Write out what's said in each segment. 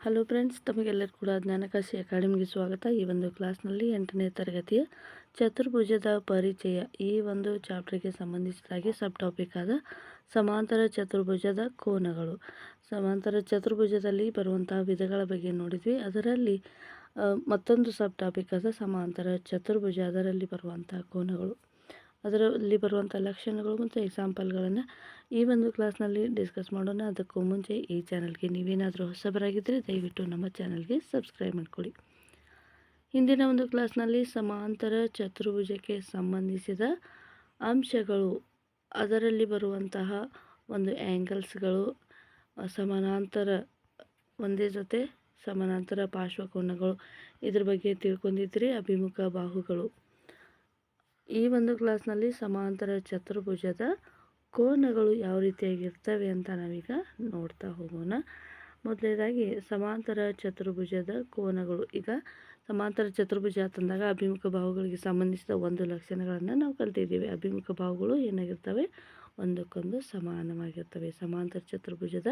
Hello friends ತಮಗೆಲ್ಲರೂ ಕೂಡ ಜ್ಞಾನಕಾಶಿ ಅಕಾಡೆಮಿಗೆ ಸ್ವಾಗತ. ಈ ಒಂದು ಕ್ಲಾಸ್ನಲ್ಲಿ ಎಂಟನೇ ತರಗತಿಯ ಚತುರ್ಭುಜದ ಪರಿಚಯ. ಈ ಒಂದು ಚಾಪ್ಟರ್ಗೆ ಸಂಬಂಧಿಸಿದಾಗಿ ಸಬ್ ಟಾಪಿಕ್ ಆದ ಸಮಾಂತರ ಚತುರ್ಭುಜದ ಕೋನಗಳು. ಸಮಾಂತರ ಚತುರ್ಭುಜದಲ್ಲಿ ಬರುವಂತಹ ವಿಧಗಳ ಬಗ್ಗೆ ನೋಡಿದ್ವಿ. ಅದರಲ್ಲಿ ಮತ್ತೊಂದು ಸಬ್ ಟಾಪಿಕ್ ಆದ ಸಮಾಂತರ ಚತುರ್ಭುಜ, ಅದರಲ್ಲಿ ಬರುವಂತಹ ಕೋನಗಳು. ಅದರಲ್ಲಿ ಬರುವಂಥ ಲಕ್ಷಣಗಳು ಮತ್ತು ಎಕ್ಸಾಂಪಲ್ಗಳನ್ನು ಈ ಒಂದು ಕ್ಲಾಸ್ನಲ್ಲಿ ಡಿಸ್ಕಸ್ ಮಾಡೋಣ. ಅದಕ್ಕೂ ಮುಂಚೆ ಈ ಚಾನಲ್ಗೆ ನೀವೇನಾದರೂ ಹೊಸಬರಾಗಿದ್ದರೆ ದಯವಿಟ್ಟು ನಮ್ಮ ಚಾನಲ್ಗೆ ಸಬ್ಸ್ಕ್ರೈಬ್ ಮಾಡಿಕೊಳ್ಳಿ. ಹಿಂದಿನ ಒಂದು ಕ್ಲಾಸ್ನಲ್ಲಿ ಸಮಾಂತರ ಚತುರ್ಭುಜಕ್ಕೆ ಸಂಬಂಧಿಸಿದ ಅಂಶಗಳು, ಅದರಲ್ಲಿ ಬರುವಂತಹ ಒಂದು ಆ್ಯಂಗಲ್ಸ್ಗಳು ಸಮಾನಾಂತರ ಒಂದೇ ಜೊತೆ ಸಮಾನಾಂತರ ಪಾರ್ಶ್ವಕೋನಗಳು, ಇದ್ರ ಬಗ್ಗೆ ತಿಳ್ಕೊಂಡಿದ್ರಿ. ಅಭಿಮುಖ ಬಾಹುಗಳು. ಈ ಒಂದು ಕ್ಲಾಸ್ನಲ್ಲಿ ಸಮಾಂತರ ಚತುರ್ಭುಜದ ಕೋನಗಳು ಯಾವ ರೀತಿಯಾಗಿರ್ತವೆ ಅಂತ ನಾವೀಗ ನೋಡ್ತಾ ಹೋಗೋಣ. ಮೊದಲನೇದಾಗಿ ಸಮಾಂತರ ಚತುರ್ಭುಜದ ಕೋನಗಳು. ಈಗ ಸಮಾಂತರ ಚತುರ್ಭುಜ ತಂದಾಗ ಅಭಿಮುಖ ಭಾವಗಳಿಗೆ ಸಂಬಂಧಿಸಿದ ಒಂದು ಲಕ್ಷಣಗಳನ್ನು ನಾವು ಕಲ್ತಿದ್ದೀವಿ. ಅಭಿಮುಖ ಭಾವಗಳು ಏನಾಗಿರ್ತವೆ? ಒಂದಕ್ಕೊಂದು ಸಮಾನವಾಗಿರ್ತವೆ. ಸಮಾಂತರ ಚತುರ್ಭುಜದ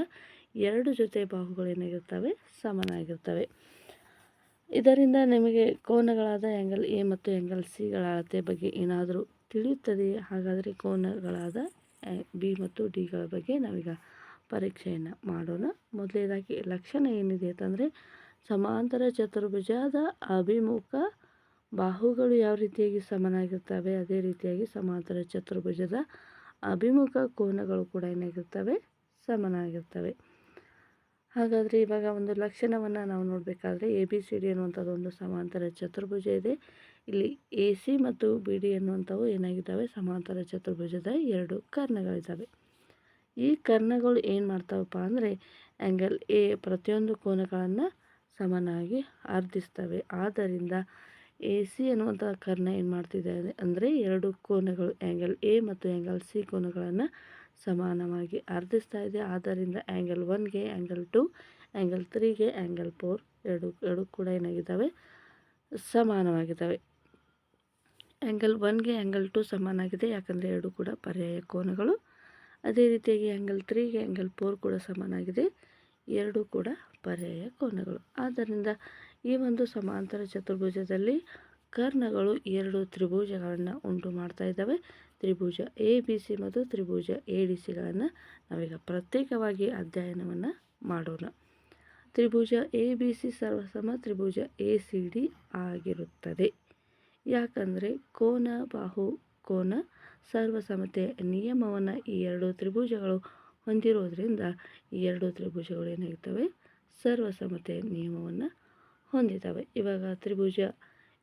ಎರಡು ಜೊತೆ ಬಾಹುಗಳು ಏನಾಗಿರ್ತವೆ? ಸಮನಾಗಿರ್ತವೆ. ಇದರಿಂದ ನಿಮಗೆ ಕೋನಗಳಾದ ಆ್ಯಂಗಲ್ ಎ ಮತ್ತು ಆ್ಯಂಗಲ್ ಸಿಗಳ ಅಳತೆ ಬಗ್ಗೆ ಏನಾದರೂ ತಿಳಿಯುತ್ತದೆ ಹಾಗಾದರೆ ಕೋನಗಳಾದ ಬಿ ಮತ್ತು ಡಿಗಳ ಬಗ್ಗೆ ನಾವೀಗ ಪರೀಕ್ಷೆಯನ್ನು ಮಾಡೋಣ. ಮೊದಲನೇದಾಗಿ ಲಕ್ಷಣ ಏನಿದೆ ಅಂತಂದರೆ ಸಮಾಂತರ ಚತುರ್ಭುಜದ ಅಭಿಮುಖ ಬಾಹುಗಳು ಯಾವ ರೀತಿಯಾಗಿ ಸಮನಾಗಿರ್ತವೆ? ಅದೇ ರೀತಿಯಾಗಿ ಸಮಾಂತರ ಚತುರ್ಭುಜದ ಅಭಿಮುಖ ಕೋನಗಳು ಕೂಡ ಏನಾಗಿರ್ತವೆ? ಸಮನಾಗಿರ್ತವೆ. ಹಾಗಾದರೆ ಇವಾಗ ಒಂದು ಲಕ್ಷಣವನ್ನು ನಾವು ನೋಡಬೇಕಾದ್ರೆ ಎ ಬಿ ಸಿ ಡಿ ಅನ್ನುವಂಥದ್ದು ಒಂದು ಸಮಾಂತರ ಚತುರ್ಭುಜ ಇದೆ. ಇಲ್ಲಿ ಎ ಸಿ ಮತ್ತು ಬಿ ಡಿ ಅನ್ನುವಂಥವು ಏನಾಗಿದ್ದಾವೆ? ಸಮಾಂತರ ಚತುರ್ಭುಜದ ಎರಡು ಕರ್ಣಗಳಿದ್ದಾವೆ. ಈ ಕರ್ಣಗಳು ಏನು ಮಾಡ್ತಾವಪ್ಪ ಅಂದರೆ ಆ್ಯಂಗಲ್ ಎ ಪ್ರತಿಯೊಂದು ಕೋನಗಳನ್ನು ಸಮನಾಗಿ ಅರ್ಧಿಸ್ತವೆ ಆದ್ದರಿಂದ ಎ ಸಿ ಅನ್ನುವಂಥ ಕರ್ಣ ಏನು ಮಾಡ್ತಿದೆ ಅಂದರೆ ಎರಡು ಕೋನಗಳು ಆ್ಯಂಗಲ್ ಎ ಮತ್ತು ಆ್ಯಂಗಲ್ ಸಿ ಕೋನಗಳನ್ನು ಸಮಾನವಾಗಿ ಅರ್ಧಿಸ್ತಾ ಇದೆ. ಆದ್ದರಿಂದ ಆ್ಯಂಗಲ್ ಒನ್ಗೆ ಆ್ಯಂಗಲ್ ಟು ಆ್ಯಂಗಲ್ ತ್ರೀಗೆ ಆ್ಯಂಗಲ್ ಫೋರ್ ಎರಡು ಎರಡು ಕೂಡ ಏನಾಗಿದ್ದಾವೆ? ಸಮಾನವಾಗಿದ್ದಾವೆ. ಆ್ಯಂಗಲ್ ಒನ್ಗೆ ಆ್ಯಂಗಲ್ ಟು ಸಮಾನಾಗಿದೆ ಯಾಕಂದರೆ ಎರಡು ಕೂಡ ಪರ್ಯಾಯ ಕೋನಗಳು. ಅದೇ ರೀತಿಯಾಗಿ ಆ್ಯಂಗಲ್ ತ್ರೀಗೆ ಆ್ಯಂಗಲ್ ಫೋರ್ ಕೂಡ ಸಮಾನಾಗಿದೆ ಎರಡು ಕೂಡ ಪರ್ಯಾಯ ಕೋನಗಳು. ಆದ್ದರಿಂದ ಈ ಒಂದು ಸಮಾಂತರ ಚತುರ್ಭುಜದಲ್ಲಿ ಕರ್ಣಗಳು ಎರಡು ತ್ರಿಭುಜಗಳನ್ನು ಉಂಟು ಮಾಡ್ತಾ ಇದ್ದಾವೆ. ತ್ರಿಭುಜ ಎ ಬಿ ಸಿ ಮತ್ತು ತ್ರಿಭುಜ ಎ ಡಿ ಸಿಗಳನ್ನು ನಾವೀಗ ಪ್ರತ್ಯೇಕವಾಗಿ ಅಧ್ಯಯನವನ್ನು ಮಾಡೋಣ. ತ್ರಿಭುಜ ಎ ಬಿ ಸಿ ಸರ್ವಸಮ ತ್ರಿಭುಜ ಎ ಸಿ ಡಿ ಆಗಿರುತ್ತದೆ. ಯಾಕಂದರೆ ಕೋನ, ಬಾಹು, ಕೋನ, ಸರ್ವಸಮತೆ ನಿಯಮವನ್ನು ಈ ಎರಡು ತ್ರಿಭುಜಗಳು ಹೊಂದಿರೋದ್ರಿಂದ ಈ ಎರಡು ತ್ರಿಭುಜಗಳು ಏನಾಗಿರ್ತವೆ ಸರ್ವಸಮತೆ ನಿಯಮವನ್ನು ಹೊಂದಿದ್ದಾವೆ. ಇವಾಗ ತ್ರಿಭುಜ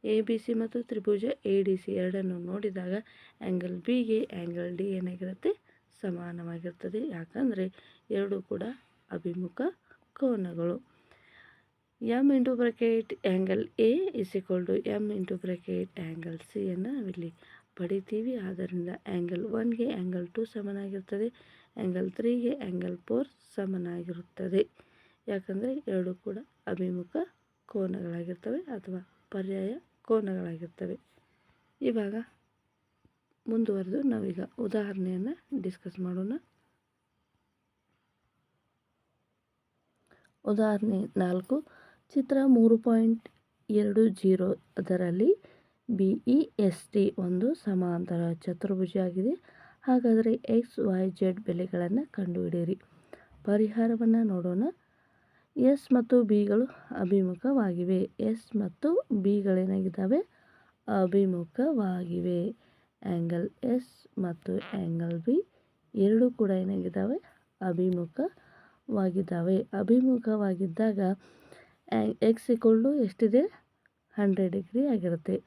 ಎ ಬಿ ಸಿ ಮತ್ತು ತ್ರಿಭುಜ ಎ ಡಿ ಸಿ ಎರಡನ್ನು ನೋಡಿದಾಗ ಆ್ಯಂಗಲ್ ಬಿಗೆ ಆ್ಯಂಗಲ್ ಡಿ ಏನಾಗಿರುತ್ತೆ? ಸಮಾನವಾಗಿರ್ತದೆ. ಯಾಕಂದರೆ ಎರಡು ಕೂಡ ಅಭಿಮುಖ ಕೋನಗಳು. M into bracket angle A is to M into bracket angle ಸಿಯನ್ನು ನಾವಿಲ್ಲಿ ಪಡಿತೀವಿ. ಆದ್ದರಿಂದ ಆ್ಯಂಗಲ್ ಒನ್ಗೆ ಆ್ಯಂಗಲ್ ಟು ಸಮನಾಗಿರ್ತದೆ. ಆ್ಯಂಗಲ್ ತ್ರೀಗೆ ಆ್ಯಂಗಲ್ ಫೋರ್ ಸಮನಾಗಿರುತ್ತದೆ. ಯಾಕಂದರೆ ಎರಡು ಕೂಡ ಅಭಿಮುಖ ಕೋನಗಳಾಗಿರ್ತವೆ. ಅಥವಾ ಪರ್ಯಾಯ ಕೋನಗಳಾಗಿರ್ತವೆ ಇವಾಗ ಮುಂದುವರೆದು ನಾವೀಗ ಉದಾಹರಣೆಯನ್ನು ಡಿಸ್ಕಸ್ ಮಾಡೋಣ. ಉದಾಹರಣೆ ನಾಲ್ಕು, ಚಿತ್ರ ಮೂರು ಪಾಯಿಂಟ್ ಎರಡು ಜೀರೋ ಅದರಲ್ಲಿ ಬಿ ಇ ಎಸ್ ಟಿ ಒಂದು ಸಮಾಂತರ ಚತುರ್ಭುಜ ಆಗಿದೆ. ಹಾಗಾದರೆ ಎಕ್ಸ್ ವೈ ಜೆಡ್ ಬೆಲೆಗಳನ್ನು ಕಂಡುಹಿಡಿಯಿರಿ. ಪರಿಹಾರವನ್ನು ನೋಡೋಣ. ಎಸ್ ಮತ್ತು ಬಿಗಳು ಅಭಿಮುಖವಾಗಿವೆ. ಎಸ್ ಮತ್ತು ಬಿಗಳೇನಾಗಿದ್ದಾವೆ? ಅಭಿಮುಖವಾಗಿವೆ. ಆ್ಯಂಗಲ್ ಎಸ್ ಮತ್ತು ಆ್ಯಂಗಲ್ ಬಿ ಎರಡೂ ಕೂಡ ಏನಾಗಿದ್ದಾವೆ? ಅಭಿಮುಖವಾಗಿದ್ದಾವೆ. ಅಭಿಮುಖವಾಗಿದ್ದಾಗ ಎಕ್ಸ್ ಇಕ್ವಲ್ಡು ಎಷ್ಟಿದೆ? ಹಂಡ್ರೆಡ್ ಡಿಗ್ರಿ ಆಗಿರುತ್ತೆ.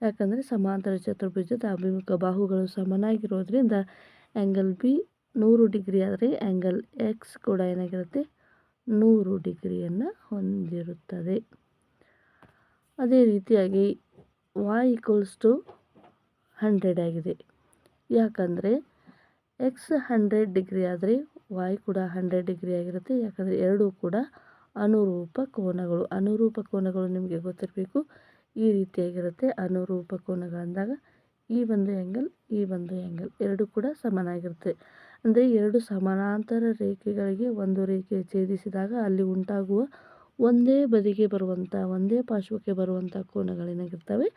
ಯಾಕಂದರೆ ಸಮಾಂತರ ಚತುರ್ಭುಜದ ಅಭಿಮುಖ ಬಾಹುಗಳು ಸಮನಾಗಿರೋದ್ರಿಂದ ಆ್ಯಂಗಲ್ ಬಿ ನೂರು ಡಿಗ್ರಿ ಆದರೆ ಆ್ಯಂಗಲ್ ಎಕ್ಸ್ ಕೂಡ ಏನಾಗಿರುತ್ತೆ? ನೂರು ಡಿಗ್ರಿಯನ್ನು ಹೊಂದಿರುತ್ತದೆ. ಅದೇ ರೀತಿಯಾಗಿ ವಾಯ್ ಈಕ್ವಲ್ಸ್ ಟು ಹಂಡ್ರೆಡ್ ಆಗಿದೆ. ಯಾಕಂದರೆ ಎಕ್ಸ್ ಹಂಡ್ರೆಡ್ ಡಿಗ್ರಿ ಆದರೆ ವಾಯ್ ಕೂಡ ಹಂಡ್ರೆಡ್ ಡಿಗ್ರಿ ಆಗಿರುತ್ತೆ. ಯಾಕಂದರೆ ಎರಡೂ ಕೂಡ ಅನುರೂಪ ಕೋನಗಳು. ಅನುರೂಪ ಕೋನಗಳು ನಿಮಗೆ ಗೊತ್ತಿರಬೇಕು. ಈ ರೀತಿಯಾಗಿರುತ್ತೆ ಅನುರೂಪ ಕೋನಗಳಂದಾಗ ಈ ಒಂದು ಆ್ಯಂಗಲ್ ಈ ಒಂದು ಆ್ಯಂಗಲ್ ಎರಡೂ ಕೂಡ ಸಮನಾಗಿರುತ್ತೆ ಅಂದರೆ ಎರಡು ಸಮಾನಾಂತರ ರೇಖೆಗಳಿಗೆ ಒಂದು ರೇಖೆ ಛೇದಿಸಿದಾಗ ಅಲ್ಲಿ ಉಂಟಾಗುವ ಒಂದೇ ಬದಿಗೆ ಬರುವಂಥ ಒಂದೇ ಪಾರ್ಶ್ವಕ್ಕೆ ಬರುವಂಥ ಕೋನಗಳೇನಾಗಿರ್ತವೆ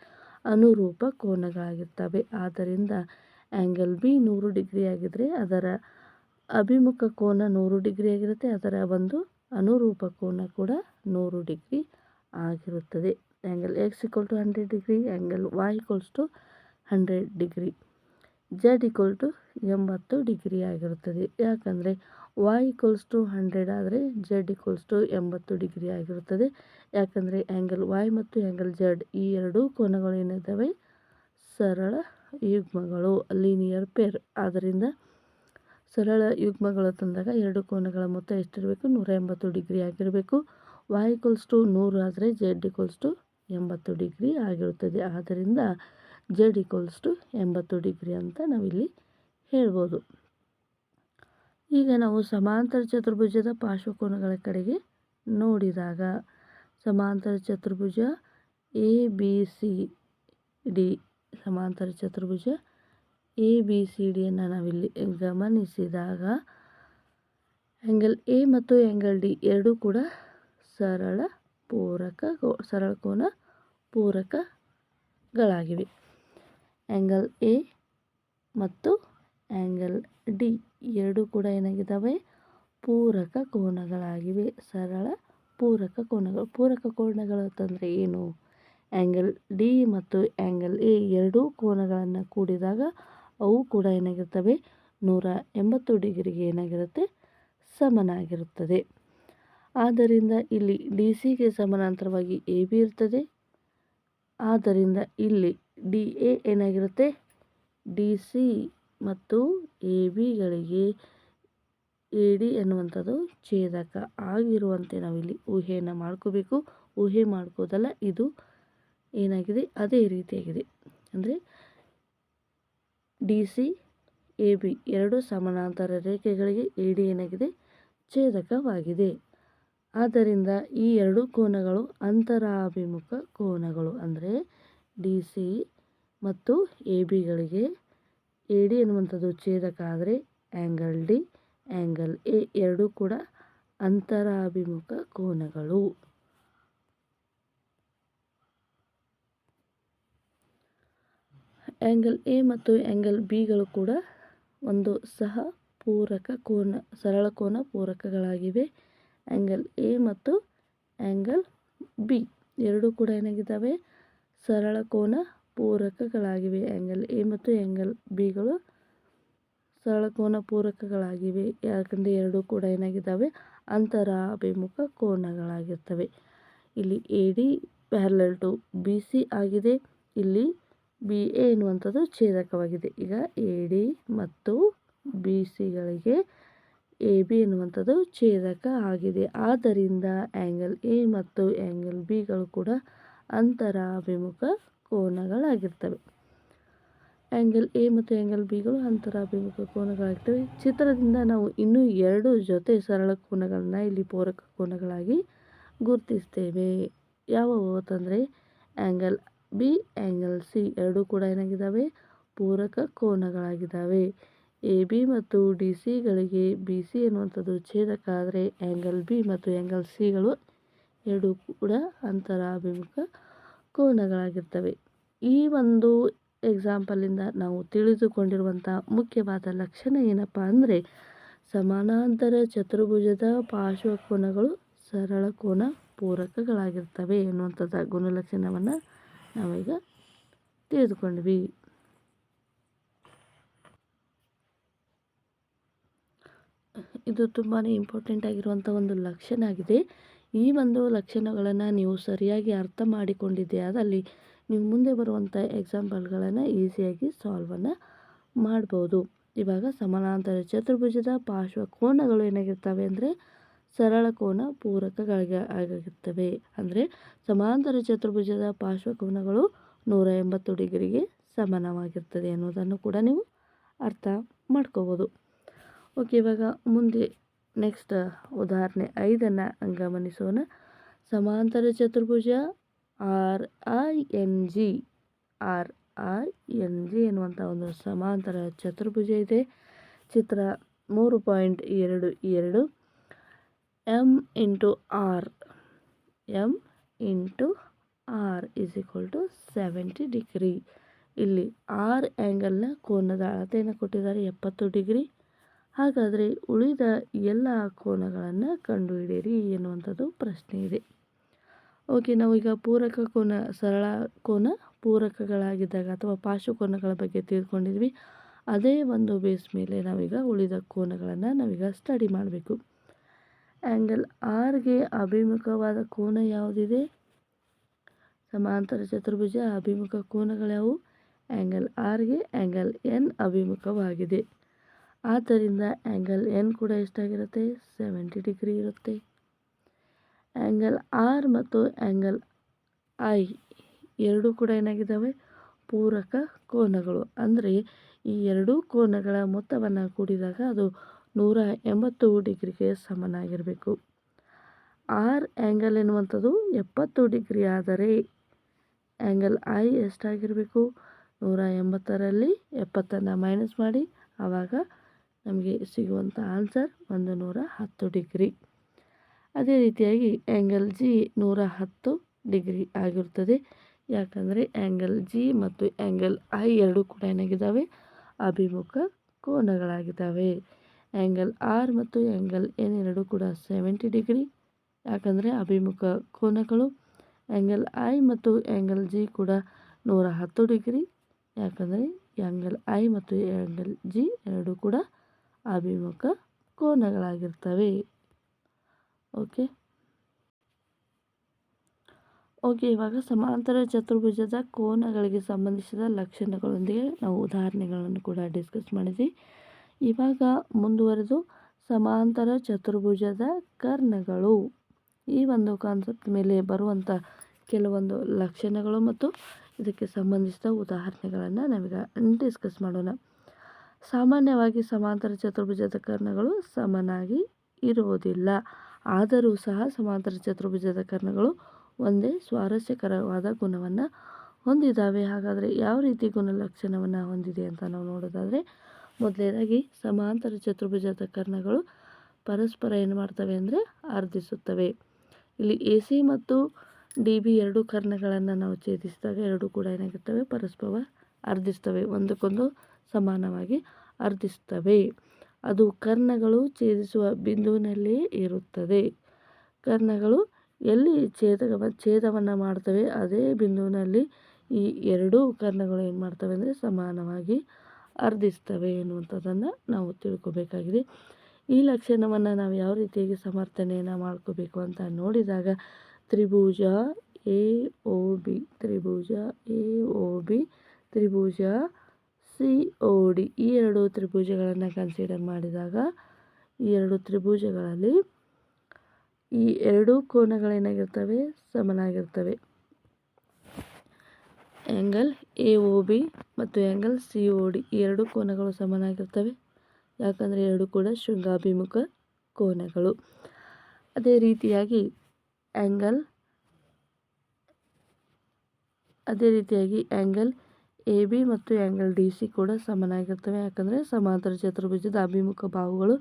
ಅನುರೂಪ ಕೋನಗಳಾಗಿರ್ತವೆ. ಆದ್ದರಿಂದ ಆ್ಯಂಗಲ್ ಬಿ ನೂರು ಡಿಗ್ರಿ ಆಗಿದ್ದರೆ ಅದರ ಅಭಿಮುಖ ಕೋನ ನೂರು ಡಿಗ್ರಿ ಆಗಿರುತ್ತೆ, ಅದರ ಒಂದು ಅನುರೂಪ ಕೋನ ಕೂಡ ನೂರು ಡಿಗ್ರಿ ಆಗಿರುತ್ತದೆ. Angle X equal to hundred degree angle Y equals to hundred degree Z equal to ಎಂಬತ್ತು ಡಿಗ್ರಿ ಆಗಿರುತ್ತದೆ. ಯಾಕಂದರೆ ವಾಯ್ ಈಕ್ವಲ್ಸ್ ಟು ಹಂಡ್ರೆಡ್ ಆದರೆ ಜೆಡ್ ಈಕ್ವಲ್ಸ್ ಟು ಎಂಬತ್ತು ಡಿಗ್ರಿ ಆಗಿರುತ್ತದೆ. ಯಾಕಂದರೆ ಆ್ಯಂಗಲ್ ವಾಯ್ ಮತ್ತು ಆ್ಯಂಗಲ್ ಜಡ್ ಈ ಎರಡೂ ಕೋನಗಳು ಏನಿದ್ದಾವೆ? ಸರಳ ಯುಗ್ಮಗಳು ಲೀನಿಯರ್ ಪೇರ್ ಆದ್ದರಿಂದ ಸರಳ ಯುಗ್ಮಗಳು ತಂದಾಗ ಎರಡು ಕೋನಗಳ ಮೊತ್ತ ಎಷ್ಟಿರಬೇಕು? ನೂರ ಎಂಬತ್ತು ಡಿಗ್ರಿ ಆಗಿರಬೇಕು. ವಾಯ್ ಈಕ್ವಲ್ಸ್ ಟು ನೂರು ಆದರೆ ಜೆಡ್ ಈಕ್ವಲ್ಸ್ ಟು ಎಂಬತ್ತು ಡಿಗ್ರಿ ಆಗಿರುತ್ತದೆ. ಆದ್ದರಿಂದ ಜೆಡ್ ಈಕ್ವಲ್ಸ್ ಟು ಎಂಬತ್ತು ಡಿಗ್ರಿ ಅಂತ ನಾವಿಲ್ಲಿ ಹೇಳ್ಬೋದು. ಈಗ ನಾವು ಸಮಾಂತರ ಚತುರ್ಭುಜದ ಪಾರ್ಶ್ವಕೋನಗಳ ಕಡೆಗೆ ನೋಡಿದಾಗ ಸಮಾಂತರ ಚತುರ್ಭುಜ ಎ ಬಿ ಸಿ ಡಿ ಸಮಾಂತರ ಚತುರ್ಭುಜ ಎ ಬಿ ಸಿ ಡಿಯನ್ನು ನಾವಿಲ್ಲಿ ಗಮನಿಸಿದಾಗ ಆ್ಯಂಗಲ್ ಎ ಮತ್ತು ಆ್ಯಂಗಲ್ ಡಿ ಎರಡೂ ಕೂಡ ಸರಳ ಪೂರಕ ಸರಳ ಕೋನ ಪೂರಕಗಳಾಗಿವೆ. ಆ್ಯಂಗಲ್ ಎ ಮತ್ತು ಆ್ಯಂಗಲ್ ಡಿ ಎರಡೂ ಕೂಡ ಏನಾಗಿದ್ದಾವೆ? ಪೂರಕ ಕೋನಗಳಾಗಿವೆ. ಸರಳ ಪೂರಕ ಕೋನಗಳು. ಪೂರಕ ಕೋನಗಳು ಅಂತಂದರೆ ಏನು? ಆ್ಯಂಗಲ್ ಡಿ ಮತ್ತು ಆ್ಯಂಗಲ್ ಎ ಎರಡೂ ಕೋನಗಳನ್ನು ಕೂಡಿದಾಗ ಅವು ಕೂಡ ಏನಾಗಿರ್ತವೆ? ನೂರ ಎಂಬತ್ತು ಡಿಗ್ರಿಗೆ ಏನಾಗಿರುತ್ತೆ? ಸಮನಾಗಿರುತ್ತದೆ. ಆದ್ದರಿಂದ ಇಲ್ಲಿ ಡಿ ಸಿಗೆ ಸಮಾನಾಂತರವಾಗಿ ಎ ಬಿ ಇರ್ತದೆ. ಆದ್ದರಿಂದ ಇಲ್ಲಿ ಡಿ ಎ ಏನಾಗಿರುತ್ತೆ? ಡಿ ಸಿ ಮತ್ತು ಎ ಬಿಗಳಿಗೆ ಎ ಡಿ ಅನ್ನುವಂಥದ್ದು ಛೇದಕ ಆಗಿರುವಂತೆ ನಾವಿಲ್ಲಿ ಊಹೆಯನ್ನು ಮಾಡ್ಕೋಬೇಕು. ಊಹೆ ಮಾಡ್ಕೋದಲ್ಲ, ಇದು ಏನಾಗಿದೆ? ಅದೇ ರೀತಿಯಾಗಿದೆ. ಅಂದರೆ ಡಿ ಸಿ ಎ ಬಿ ಎರಡು ಸಮಾನಾಂತರ ರೇಖೆಗಳಿಗೆ ಎ ಡಿ ಏನಾಗಿದೆ? ಛೇದಕವಾಗಿದೆ. ಆದ್ದರಿಂದ ಈ ಎರಡು ಕೋನಗಳು ಅಂತರಾಭಿಮುಖ ಕೋನಗಳು. ಅಂದರೆ ಡಿ ಸಿ ಮತ್ತು ಎ ಬಿಗಳಿಗೆ ಎ ಡಿ ಎನ್ನುವಂಥದ್ದು ಛೇದಕ ಆದರೆ ಆ್ಯಂಗಲ್ ಡಿ ಆ್ಯಂಗಲ್ ಎ ಎರಡೂ ಕೂಡ ಅಂತರಾಭಿಮುಖ ಕೋನಗಳು. ಆ್ಯಂಗಲ್ ಎ ಮತ್ತು ಆ್ಯಂಗಲ್ ಬಿಗಳು ಕೂಡ ಒಂದು ಸಹ ಪೂರಕ ಕೋನ, ಸರಳ ಕೋನ ಪೂರಕಗಳಾಗಿವೆ. ಆ್ಯಂಗಲ್ ಎ ಮತ್ತು ಆ್ಯಂಗಲ್ ಬಿ ಎರಡೂ ಕೂಡ ಏನಾಗಿದ್ದಾವೆ? ಸರಳ ಕೋನ ಪೂರಕಗಳಾಗಿವೆ. ಆ್ಯಂಗಲ್ ಎ ಮತ್ತು ಆ್ಯಂಗಲ್ ಬಿಗಳು ಸರಳ ಕೋನ ಪೂರಕಗಳಾಗಿವೆ. ಯಾಕಂದರೆ ಎರಡೂ ಕೂಡ ಏನಾಗಿದ್ದಾವೆ? ಅಂತರ ಅಭಿಮುಖ ಕೋನಗಳಾಗಿರ್ತವೆ. ಇಲ್ಲಿ A D parallel to B C ಆಗಿದೆ. ಇಲ್ಲಿ ಬಿ ಎ ಎನ್ನುವಂಥದ್ದು ಛೇದಕವಾಗಿದೆ. ಈಗ ಎ ಡಿ ಮತ್ತು ಬಿ ಸಿಗಳಿಗೆ ಎ ಬಿ ಎನ್ನುವಂಥದ್ದು ಛೇದಕ ಆಗಿದೆ. ಆದ್ದರಿಂದ ಆ್ಯಂಗಲ್ ಎ ಮತ್ತು ಆ್ಯಂಗಲ್ ಬಿಗಳು ಕೂಡ ಅಂತರಾಭಿಮುಖ ಕೋನಗಳಾಗಿರ್ತವೆ. ಆ್ಯಂಗಲ್ ಎ ಮತ್ತು ಆ್ಯಂಗಲ್ ಬಿಗಳು ಅಂತರಾಭಿಮುಖ ಕೋನಗಳಾಗಿರ್ತವೆ. ಚಿತ್ರದಿಂದ ನಾವು ಇನ್ನೂ ಎರಡು ಜೊತೆ ಸರಳ ಕೋನಗಳನ್ನು ಇಲ್ಲಿ ಪೂರಕ ಕೋನಗಳಾಗಿ ಗುರುತಿಸ್ತೇವೆ. ಯಾವುವು ಅಂತಂದರೆ ಆ್ಯಂಗಲ್ ಬಿ ಆ್ಯಂಗಲ್ ಸಿ ಎರಡೂ ಕೂಡ ಏನಾಗಿದ್ದಾವೆ? ಪೂರಕ ಕೋನಗಳಾಗಿದ್ದಾವೆ. ಎ ಬಿ ಮತ್ತು ಡಿ ಸಿಗಳಿಗೆ ಬಿ ಸಿ ಎನ್ನುವಂಥದ್ದು ಛೇದಕ ಆದರೆ ಆ್ಯಂಗಲ್ ಬಿ ಮತ್ತು ಆ್ಯಂಗಲ್ ಸಿಗಳು ಎರಡೂ ಕೂಡ ಅಂತರಾಭಿಮುಖ ಕೋನಗಳಾಗಿರ್ತವೆ ಈ ಒಂದು ಎಕ್ಸಾಂಪಲಿಂದ ನಾವು ತಿಳಿದುಕೊಂಡಿರುವಂಥ ಮುಖ್ಯವಾದ ಲಕ್ಷಣ ಏನಪ್ಪ ಅಂದರೆ, ಸಮಾನಾಂತರ ಚತುರ್ಭುಜದ ಪಾರ್ಶ್ವಕೋನಗಳು ಸರಳ ಕೋನ ಪೂರಕಗಳಾಗಿರ್ತವೆ ಎನ್ನುವಂಥದ್ದು ಗುಣಲಕ್ಷಣವನ್ನು ನಾವೀಗ ತಿಳಿದುಕೊಂಡ್ವಿ. ಇದು ತುಂಬಾ ಇಂಪಾರ್ಟೆಂಟ್ ಆಗಿರುವಂಥ ಒಂದು ಲಕ್ಷಣ ಆಗಿದೆ. ಈ ಒಂದು ಲಕ್ಷಣಗಳನ್ನು ನೀವು ಸರಿಯಾಗಿ ಅರ್ಥ ಮಾಡಿಕೊಂಡಿದ್ದೆ ಆದಲ್ಲಿ ನೀವು ಮುಂದೆ ಬರುವಂಥ ಎಕ್ಸಾಂಪಲ್ಗಳನ್ನು ಈಸಿಯಾಗಿ ಸಾಲ್ವನ್ನು ಮಾಡ್ಬೋದು. ಇವಾಗ ಸಮಾನಾಂತರ ಚತುರ್ಭುಜದ ಪಾರ್ಶ್ವ ಕೋನಗಳು ಏನಾಗಿರ್ತವೆ ಅಂದರೆ ಸರಳ ಕೋನ ಪೂರಕಗಳಿಗೆ ಆಗಿರ್ತವೆ. ಅಂದರೆ ಸಮಾನಾಂತರ ಚತುರ್ಭುಜದ ಪಾರ್ಶ್ವ ಕೋನಗಳು ನೂರ ಎಂಬತ್ತು ಡಿಗ್ರಿಗೆ ಸಮಾನವಾಗಿರ್ತದೆ ಅನ್ನೋದನ್ನು ಕೂಡ ನೀವು ಅರ್ಥ ಮಾಡ್ಕೋಬೋದು. ಓಕೆ ಇವಾಗ ಮುಂದೆ ನೆಕ್ಸ್ಟ್ ಉದಾಹರಣೆ ಐದನ್ನು ಗಮನಿಸೋಣ. ಸಮಾಂತರ ಚತುರ್ಭುಜ R I N G R I N G ಎನ್ನುವಂಥ ಒಂದು ಸಮಾಂತರ ಚತುರ್ಭುಜ ಇದೆ. ಚಿತ್ರ ಮೂರು ಪಾಯಿಂಟ್ ಎರಡು ಎರಡು. M into R M into R is equal to seventy degree ಇಲ್ಲಿ ಆರ್ ಆ್ಯಂಗಲ್ನ ಕೋನದ ಅಳತೆಯನ್ನು ಕೊಟ್ಟಿದ್ದಾರೆ. ಎಪ್ಪತ್ತು ಡಿಗ್ರಿ ಹಾಗಾದರೆ ಉಳಿದ ಎಲ್ಲ ಕೋನಗಳನ್ನು ಕಂಡುಹಿಡಿಯಿರಿ ಎನ್ನುವಂಥದ್ದು ಪ್ರಶ್ನೆ ಇದೆ. ಓಕೆ ನಾವೀಗ ಪೂರಕ ಕೋನ, ಸರಳ ಕೋನ, ಪೂರಕಗಳಾಗಿದ್ದಾಗ ಅಥವಾ ಪಾರ್ಶ್ವಕೋನಗಳ ಬಗ್ಗೆ ತಿಳ್ಕೊಂಡಿದ್ವಿ. ಅದೇ ಒಂದು ಬೇಸ್ ಮೇಲೆ ನಾವೀಗ ಉಳಿದ ಕೋನಗಳನ್ನು ನಾವೀಗ ಸ್ಟಡಿ ಮಾಡಬೇಕು. ಆ್ಯಂಗಲ್ ಆರ್ಗೆ ಅಭಿಮುಖವಾದ ಕೋನ ಯಾವುದಿದೆ? ಸಮಾಂತರ ಚತುರ್ಭುಜ ಅಭಿಮುಖ ಕೋನಗಳ್ಯಾವು ಆ್ಯಂಗಲ್ ಆರ್ಗೆ ಆ್ಯಂಗಲ್ ಎನ್ ಅಭಿಮುಖವಾಗಿದೆ. ಆದ್ದರಿಂದ ಆ್ಯಂಗಲ್ ಎನ್ ಕೂಡ ಎಷ್ಟಾಗಿರುತ್ತೆ? ಸೆವೆಂಟಿ ಡಿಗ್ರಿ ಇರುತ್ತೆ. ಆ್ಯಂಗಲ್ ಆರ್ ಮತ್ತು ಆ್ಯಂಗಲ್ ಐ ಎರಡೂ ಕೂಡ ಏನಾಗಿದ್ದಾವೆ? ಪೂರಕ ಕೋನಗಳು. ಅಂದರೆ ಈ ಎರಡೂ ಕೋನಗಳ ಮೊತ್ತವನ್ನು ಕೂಡಿದಾಗ ಅದು ನೂರ ಎಂಬತ್ತು ಡಿಗ್ರಿಗೆ ಸಮನಾಗಿರಬೇಕು. ಆರ್ ಆ್ಯಂಗಲ್ ಎನ್ನುವಂಥದ್ದು ಎಪ್ಪತ್ತು ಡಿಗ್ರಿ ಆದರೆ ಆ್ಯಂಗಲ್ ಐ ಎಷ್ಟಾಗಿರಬೇಕು? ನೂರ ಎಂಬತ್ತರಲ್ಲಿ ಎಪ್ಪತ್ತನ್ನು ಮೈನಸ್ ಮಾಡಿ, ಆವಾಗ ನಮಗೆ ಸಿಗುವಂಥ ಆನ್ಸರ್ ಒಂದು ನೂರ ಹತ್ತು ಡಿಗ್ರಿ ಅದೇ ರೀತಿಯಾಗಿ ಆ್ಯಂಗಲ್ ಜಿ ನೂರ ಹತ್ತು ಡಿಗ್ರಿ ಆಗಿರುತ್ತದೆ ಯಾಕಂದರೆ ಆ್ಯಂಗಲ್ ಜಿ ಮತ್ತು ಆ್ಯಂಗಲ್ ಐ ಎರಡೂ ಕೂಡ ಏನಾಗಿದ್ದಾವೆ? ಅಭಿಮುಖ ಕೋನಗಳಾಗಿದ್ದಾವೆ. ಆ್ಯಂಗಲ್ ಆರ್ ಮತ್ತು ಆ್ಯಂಗಲ್ ಎನ್ ಎರಡೂ ಕೂಡ ಸೆವೆಂಟಿ ಡಿಗ್ರಿ ಯಾಕಂದರೆ ಅಭಿಮುಖ ಕೋನಗಳು. ಆ್ಯಂಗಲ್ ಐ ಮತ್ತು ಆ್ಯಂಗಲ್ ಜಿ ಕೂಡ ನೂರ ಹತ್ತು ಡಿಗ್ರಿ ಯಾಕಂದರೆ ಆ್ಯಂಗಲ್ ಐ ಮತ್ತು ಆ್ಯಂಗಲ್ ಜಿ ಎರಡೂ ಕೂಡ ಅಭಿಮುಖ ಕೋನಗಳಾಗಿರ್ತವೆ. ಓಕೆ ಓಕೆ ಇವಾಗ ಸಮಾಂತರ ಚತುರ್ಭುಜದ ಕೋನಗಳಿಗೆ ಸಂಬಂಧಿಸಿದ ಲಕ್ಷಣಗಳೊಂದಿಗೆ ನಾವು ಉದಾಹರಣೆಗಳನ್ನು ಕೂಡ ಡಿಸ್ಕಸ್ ಮಾಡಿದ್ವಿ. ಇವಾಗ ಮುಂದುವರೆದು ಸಮಾಂತರ ಚತುರ್ಭುಜದ ಕರ್ಣಗಳು. ಈ ಒಂದು ಕಾನ್ಸೆಪ್ಟ್ ಮೇಲೆ ಬರುವಂಥ ಕೆಲವೊಂದು ಲಕ್ಷಣಗಳು ಮತ್ತು ಇದಕ್ಕೆ ಸಂಬಂಧಿಸಿದ ಉದಾಹರಣೆಗಳನ್ನು ನಾವೀಗ ಡಿಸ್ಕಸ್ ಮಾಡೋಣ. ಸಾಮಾನ್ಯವಾಗಿ ಸಮಾಂತರ ಚತುರ್ಭುಜದ ಕರ್ಣಗಳು ಸಮನಾಗಿ ಇರುವುದಿಲ್ಲ. ಆದರೂ ಸಹ ಸಮಾಂತರ ಚತುರ್ಭುಜದ ಕರ್ಣಗಳು ಒಂದೇ ಸ್ವಾರಸ್ಯಕರವಾದ ಗುಣವನ್ನು ಹೊಂದಿದ್ದಾವೆ. ಹಾಗಾದರೆ ಯಾವ ರೀತಿ ಗುಣಲಕ್ಷಣವನ್ನು ಹೊಂದಿದೆ ಅಂತ ನಾವು ನೋಡೋದಾದರೆ ಮೊದಲನೇದಾಗಿ ಸಮಾಂತರ ಚತುರ್ಭುಜದ ಕರ್ಣಗಳು ಪರಸ್ಪರ ಏನು ಮಾಡ್ತವೆ ಅಂದರೆ ಅರ್ಧಿಸುತ್ತವೆ ಇಲ್ಲಿ ಎ, ಸಿ ಮತ್ತು ಡಿ, ಬಿ ಎರಡು ಕರ್ಣಗಳನ್ನು ನಾವು ಛೇದಿಸಿದಾಗ ಎರಡು ಕೂಡ ಏನಾಗಿರ್ತವೆ? ಪರಸ್ಪರ ಅರ್ಧಿಸ್ತವೆ ಒಂದಕ್ಕೊಂದು ಸಮಾನವಾಗಿ ಅರ್ಧಿಸುತ್ತವೆ. ಅದು ಕರ್ಣಗಳು ಛೇದಿಸುವ ಬಿಂದುವಿನಲ್ಲಿಯೇ ಇರುತ್ತದೆ. ಕರ್ಣಗಳು ಎಲ್ಲಿ ಛೇದ ಛೇದವನ್ನು ಮಾಡ್ತವೆ, ಅದೇ ಬಿಂದುವಿನಲ್ಲಿ ಈ ಎರಡೂ ಕರ್ಣಗಳು ಏನು ಮಾಡ್ತವೆ ಅಂದರೆ ಸಮಾನವಾಗಿ ಅರ್ಧಿಸ್ತವೆ ಎನ್ನುವಂಥದ್ದನ್ನು ನಾವು ತಿಳ್ಕೊಬೇಕಾಗಿದೆ. ಈ ಲಕ್ಷಣವನ್ನು ನಾವು ಯಾವ ರೀತಿಯಾಗಿ ಸಮರ್ಥನೆಯನ್ನು ಮಾಡ್ಕೋಬೇಕು ಅಂತ ನೋಡಿದಾಗ ತ್ರಿಭುಜ ಎ ಒ ಬಿ, ತ್ರಿಭುಜ ಎ ಒ ಬಿ, ತ್ರಿಭುಜ ಸಿ ಒ ಡಿ ಈ ಎರಡು ತ್ರಿಭುಜಗಳನ್ನು ಕನ್ಸಿಡರ್ ಮಾಡಿದಾಗ ಈ ಎರಡು ತ್ರಿಭುಜಗಳಲ್ಲಿ ಈ ಎರಡೂ ಕೋನಗಳೇನಾಗಿರ್ತವೆ ಸಮನಾಗಿರ್ತವೆ. ಆ್ಯಂಗಲ್ ಎ ಒ ಬಿ ಮತ್ತು ಆ್ಯಂಗಲ್ ಸಿ ಒ ಡಿ ಈ ಎರಡು ಕೋನಗಳು ಸಮನಾಗಿರ್ತವೆ. ಯಾಕಂದರೆ ಎರಡು ಕೂಡ ಶೃಂಗಾಭಿಮುಖ ಕೋನಗಳು. ಅದೇ ರೀತಿಯಾಗಿ ಆ್ಯಂಗಲ್ ಅದೇ ರೀತಿಯಾಗಿ ಆ್ಯಂಗಲ್ ಎ ಬಿ ಮತ್ತು ಆ್ಯಂಗಲ್ ಡಿ ಸಿ ಕೂಡ ಸಮನಾಗಿರ್ತವೆ. ಯಾಕಂದರೆ ಸಮಾಂತರ ಚತುರ್ಭುಜದ ಅಭಿಮುಖ ಬಾಹುಗಳು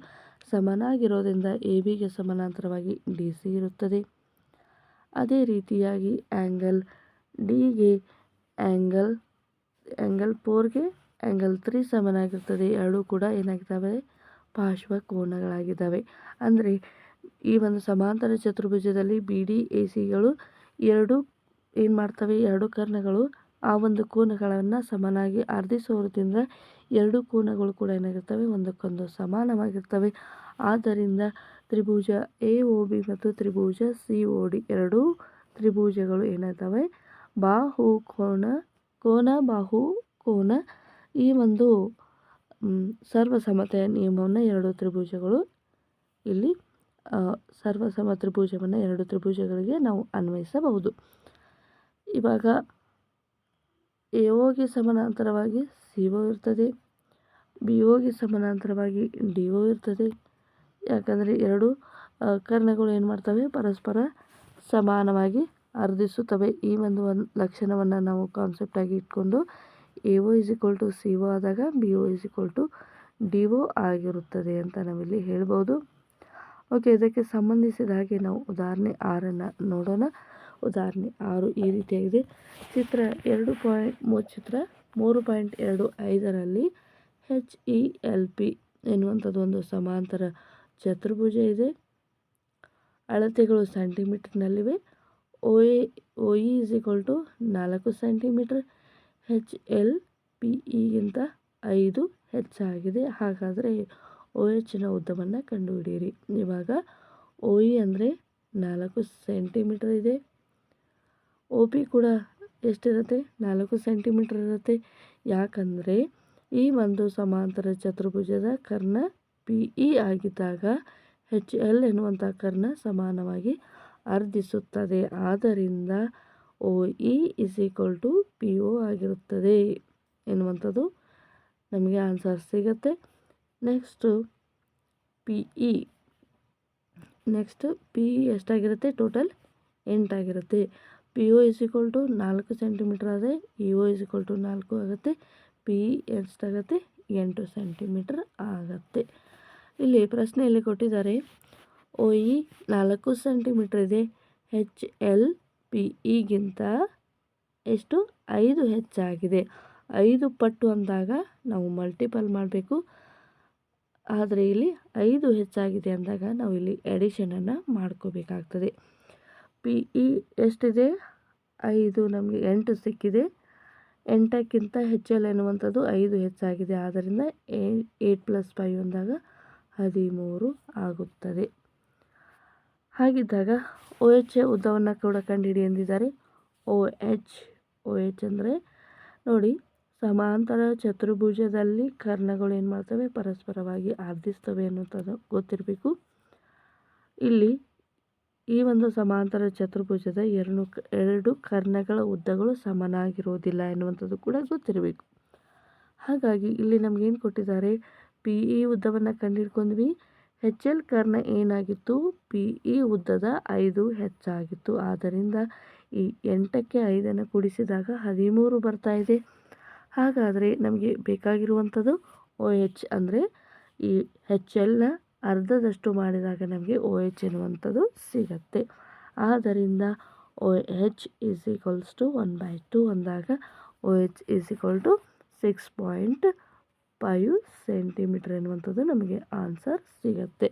ಸಮನಾಗಿರೋದ್ರಿಂದ ಎ ಬಿಗೆ ಸಮಾನಾಂತರವಾಗಿ ಡಿ ಸಿ ಇರುತ್ತದೆ. ಅದೇ ರೀತಿಯಾಗಿ ಆ್ಯಂಗಲ್ ಡಿಗೆ ಆ್ಯಂಗಲ್ ಆ್ಯಂಗಲ್ ಫೋರ್ಗೆ ಆ್ಯಂಗಲ್ ತ್ರೀ ಸಮನಾಗಿರ್ತದೆ. ಎರಡೂ ಕೂಡ ಏನಾಗಿದ್ದಾವೆ ಪಾರ್ಶ್ವ ಕೋನಗಳಾಗಿದ್ದಾವೆ. ಅಂದರೆ ಈ ಒಂದು ಸಮಾಂತರ ಚತುರ್ಭುಜದಲ್ಲಿ ಬಿ ಡಿ ಎ ಸಿಗಳು ಎರಡು ಏನು ಮಾಡ್ತವೆ? ಎರಡು ಕರ್ಣಗಳು ಆ ಒಂದು ಕೋನಗಳನ್ನು ಸಮನಾಗಿ ಅರ್ಧಿಸೋದ್ರಿಂದ ಎರಡು ಕೋನಗಳು ಕೂಡ ಏನಾಗಿರ್ತವೆ? ಒಂದಕ್ಕೊಂದು ಸಮಾನವಾಗಿರ್ತವೆ. ಆದ್ದರಿಂದ ತ್ರಿಭುಜ ಎ ಒ ಬಿ ಮತ್ತು ತ್ರಿಭುಜ ಸಿ ಒ ಡಿ ಎರಡೂ ತ್ರಿಭುಜಗಳು ಏನಾಗ್ತವೆ? ಬಾಹು ಕೋನ ಕೋನ, ಬಾಹು ಕೋನ ಈ ಒಂದು ಸರ್ವಸಮತೆಯ ನಿಯಮವನ್ನು ಎರಡು ತ್ರಿಭುಜಗಳು ಇಲ್ಲಿ ಸರ್ವಸಮ ತ್ರಿಭುಜವನ್ನು ಎರಡು ತ್ರಿಭುಜಗಳಿಗೆ ನಾವು ಅನ್ವಯಿಸಬಹುದು. ಇವಾಗ ಎ ಓಗೆ ಸಮಾನಾಂತರವಾಗಿ ಸಿ ಒ ಇರ್ತದೆ. ಬಿ ಓಗೆ ಸಮಾನಾಂತರವಾಗಿ ಡಿ ಒ ಇರ್ತದೆ. ಯಾಕಂದರೆ ಎರಡು ಕರ್ಣಗಳು ಏನು ಮಾಡ್ತವೆ? ಪರಸ್ಪರ ಸಮಾನವಾಗಿ ಅರ್ಧಿಸುತ್ತವೆ. ಈ ಒಂದು ಒಂದು ಲಕ್ಷಣವನ್ನು ನಾವು ಕಾನ್ಸೆಪ್ಟಾಗಿ ಇಟ್ಕೊಂಡು A O is equal to C O ಆದಾಗ B O is equal to D O ಆಗಿರುತ್ತದೆ ಅಂತ ನಾವಿಲ್ಲಿ ಹೇಳ್ಬೋದು. ಓಕೆ, ಇದಕ್ಕೆ ಸಂಬಂಧಿಸಿದ ಹಾಗೆ ನಾವು ಉದಾಹರಣೆ ಆರನ್ನು ನೋಡೋಣ. ಉದಾಹರಣೆ ಆರು ಈ ರೀತಿಯಾಗಿದೆ. ಚಿತ್ರ ಎರಡು ಪಾಯಿಂಟ್ ಮೂ, ಚಿತ್ರ ಮೂರು ಪಾಯಿಂಟ್ ಎರಡು ಐದರಲ್ಲಿ ಹೆಚ್ ಇ ಎಲ್ ಪಿ ಎನ್ನುವಂಥದ್ದು ಒಂದು ಸಮಾಂತರ ಚತುರ್ಭುಜ ಇದೆ. ಅಳತೆಗಳು ಸೆಂಟಿಮೀಟರ್ನಲ್ಲಿವೆ. O A O E is equal to ನಾಲ್ಕು ಸೆಂಟಿಮೀಟರ್. ಹೆಚ್ ಎಲ್ ಪಿ ಇಗಿಂತ ಐದು ಹೆಚ್ಚಾಗಿದೆ ಹಾಗಾದರೆ ಒ ಎಚ್ನ ಉದ್ದವನ್ನು ಕಂಡುಹಿಡಿಯಿರಿ. ಇವಾಗ ಒ ಇ ಅಂದರೆ ನಾಲ್ಕು ಸೆಂಟಿಮೀಟರ್ ಇದೆ. ಒ ಪಿ ಕೂಡ ಎಷ್ಟಿರುತ್ತೆ? ನಾಲ್ಕು ಸೆಂಟಿಮೀಟರ್ ಇರುತ್ತೆ. ಯಾಕಂದರೆ ಈ ಒಂದು ಸಮಾಂತರ ಚತುರ್ಭುಜದ ಕರ್ಣ ಪಿ ಇ ಆಗಿದ್ದಾಗ ಹೆಚ್ ಎಲ್ ಎನ್ನುವಂಥ ಕರ್ಣ ಸಮಾನವಾಗಿ ಅರ್ಧಿಸುತ್ತದೆ. ಆದ್ದರಿಂದ O E is equal to P O ಆಗಿರುತ್ತದೆ ಎನ್ನುವಂಥದ್ದು ನಮಗೆ ಆನ್ಸರ್ ಸಿಗುತ್ತೆ. Next P E next P E ಎಷ್ಟಾಗಿರುತ್ತೆ? Total ಎಂಟಾಗಿರುತ್ತೆ. P O is equal to ನಾಲ್ಕು ಸೆಂಟಿಮೀಟ್ರ್ ಆದರೆ E O is equal to ನಾಲ್ಕು ಆಗುತ್ತೆ. ಪಿ ಇ ಆಗುತ್ತೆ? ಎಂಟು ಸೆಂಟಿಮೀಟ್ರ್ ಆಗುತ್ತೆ. ಇಲ್ಲಿ ಪ್ರಶ್ನೆಯಲ್ಲಿ ಕೊಟ್ಟಿದ್ದಾರೆ ಒ ಇ ನಾಲ್ಕು ಸೆಂಟಿಮೀಟ್ರ್ ಇದೆ. ಹೆಚ್ ಎಲ್ ಪಿ ಇಗಿಂತ ಎಷ್ಟು? ಐದು ಹೆಚ್ಚಾಗಿದೆ. ಐದು ಪಟ್ಟು ಅಂದಾಗ ನಾವು ಮಲ್ಟಿಪಲ್ ಮಾಡಬೇಕು. ಆದರೆ ಇಲ್ಲಿ ಐದು ಹೆಚ್ಚಾಗಿದೆ ಅಂದಾಗ ನಾವು ಇಲ್ಲಿ ಎಡಿಷನನ್ನು ಮಾಡ್ಕೋಬೇಕಾಗ್ತದೆ. ಪಿ ಇ ಎಷ್ಟಿದೆ? ಐದು, ನಮಗೆ ಎಂಟು ಸಿಕ್ಕಿದೆ. ಎಂಟಕ್ಕಿಂತ ಹೆಚ್ಚೆಲ್ಲ ಎನ್ನುವಂಥದ್ದು ಐದು ಹೆಚ್ಚಾಗಿದೆ. ಆದ್ದರಿಂದ ಏಟ್ ಪ್ಲಸ್ ಫೈವ್ ಅಂದಾಗ ಹದಿಮೂರು ಆಗುತ್ತದೆ. ಹಾಗಿದ್ದಾಗ ಒ ಎಚ್ ಉದ್ದವನ್ನು ಕೂಡ ಕಂಡುಹಿಡಿ ಎಂದಿದ್ದಾರೆ. ಒ ಎಚ್ ಒ ಎಚ್ ಅಂದರೆ ನೋಡಿ ಸಮಾಂತರ ಚತುರ್ಭುಜದಲ್ಲಿ ಕರ್ಣಗಳು ಏನು ಮಾಡ್ತವೆ ಪರಸ್ಪರವಾಗಿ ಆರ್ಧಿಸ್ತವೆ ಅನ್ನುವಂಥದ್ದು ಗೊತ್ತಿರಬೇಕು. ಇಲ್ಲಿ ಈ ಒಂದು ಸಮಾಂತರ ಚತುರ್ಭುಜದ ಎರಡು ಎರಡು ಕರ್ಣಗಳ ಉದ್ದಗಳು ಸಮನಾಗಿರುವುದಿಲ್ಲ ಎನ್ನುವಂಥದ್ದು ಕೂಡ ಗೊತ್ತಿರಬೇಕು. ಹಾಗಾಗಿ ಇಲ್ಲಿ ನಮಗೇನು ಕೊಟ್ಟಿದ್ದಾರೆ? ಪಿ, ಇ ಉದ್ದವನ್ನು ಕಂಡುಹಿಡ್ಕೊಂಡ್ವಿ ಹೆಚ್ ಎಲ್ ಕರ್ಣ ಏನಾಗಿತ್ತು? ಪಿ, ಇ ಉದ್ದದ ಐದು ಹೆಚ್ಚಾಗಿತ್ತು. ಆದ್ದರಿಂದ ಈ ಎಂಟಕ್ಕೆ ಐದನ್ನು ಕೂಡಿಸಿದಾಗ ಹದಿಮೂರು ಬರ್ತಾ ಇದೆ. ಹಾಗಾದರೆ ನಮಗೆ ಬೇಕಾಗಿರುವಂಥದ್ದು ಓ, ಎಚ್ ಅಂದರೆ ಈ ಹೆಚ್ ಎಲ್ನ ಅರ್ಧದಷ್ಟು ಮಾಡಿದಾಗ ನಮಗೆ ಒ ಎಚ್ ಎನ್ನುವಂಥದ್ದು ಸಿಗತ್ತೆ. ಆದ್ದರಿಂದ O H is equals to one by two ಅಂದಾಗ O H is equal to six point five centimetre ಎನ್ನುವಂಥದ್ದು ನಮಗೆ ಆನ್ಸರ್ ಸಿಗತ್ತೆ.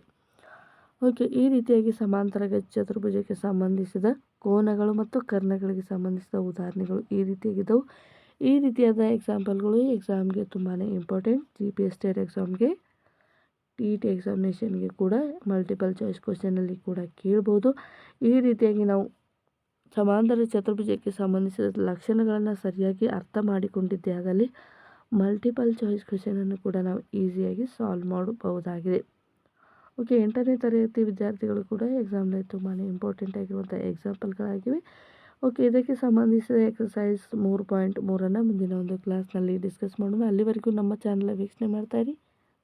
ಓಕೆ ಈ ರೀತಿಯಾಗಿ ಸಮಾಂತರ ಚತುರ್ಭುಜಕ್ಕೆ ಸಂಬಂಧಿಸಿದ ಕೋನಗಳು ಮತ್ತು ಕರ್ಣಗಳಿಗೆ ಸಂಬಂಧಿಸಿದ ಉದಾಹರಣೆಗಳು ಈ ರೀತಿಯಾಗಿದ್ದವು. ಈ ರೀತಿಯಾದ ಎಕ್ಸಾಂಪಲ್ಗಳು ಎಕ್ಸಾಮ್ಗೆ ತುಂಬಾ important G P S state ಎಕ್ಸಾಮ್ಗೆ ಟಿ ಟಿ ಎಕ್ಸಾಮಿನೇಷನ್ಗೆ ಕೂಡ ಮಲ್ಟಿಪಲ್ ಚಾಯ್ಸ್ ಕ್ವಶನಲ್ಲಿ ಕೂಡ ಕೇಳ್ಬೋದು. ಈ ರೀತಿಯಾಗಿ ನಾವು ಸಮಾಂತರ ಚತುರ್ಭುಜಕ್ಕೆ ಸಂಬಂಧಿಸಿದ ಲಕ್ಷಣಗಳನ್ನು ಸರಿಯಾಗಿ ಅರ್ಥ ಮಾಡಿಕೊಂಡಿದ್ದೇ ಆಗಲಿ ಮಲ್ಟಿಪಲ್ ಚಾಯ್ಸ್ ಕ್ವಶನನ್ನು ಕೂಡ ನಾವು ಈಸಿಯಾಗಿ ಸಾಲ್ವ್ ಮಾಡಬಹುದಾಗಿದೆ. ಓಕೆ ಎಂಟನೇ ತರಗತಿ ವಿದ್ಯಾರ್ಥಿಗಳು ಕೂಡ ಎಕ್ಸಾಮ್ನಲ್ಲಿ ತುಂಬಾ ಇಂಪಾರ್ಟೆಂಟ್ ಆಗಿರುವಂಥ ಎಕ್ಸಾಂಪಲ್ಗಳಾಗಿವೆ ಓಕೆ ಇದಕ್ಕೆ ಸಂಬಂಧಿಸಿದ ಎಕ್ಸಸೈಸ್ ಮೂರು ಪಾಯಿಂಟ್ ಮೂರನ್ನು ಮುಂದಿನ ಒಂದು ಕ್ಲಾಸ್ನಲ್ಲಿ ಡಿಸ್ಕಸ್ ಮಾಡೋಣ. ಅಲ್ಲಿವರೆಗೂ ನಮ್ಮ ಚಾನಲ್ ವೀಕ್ಷಣೆ ಮಾಡ್ತಾಯಿರಿ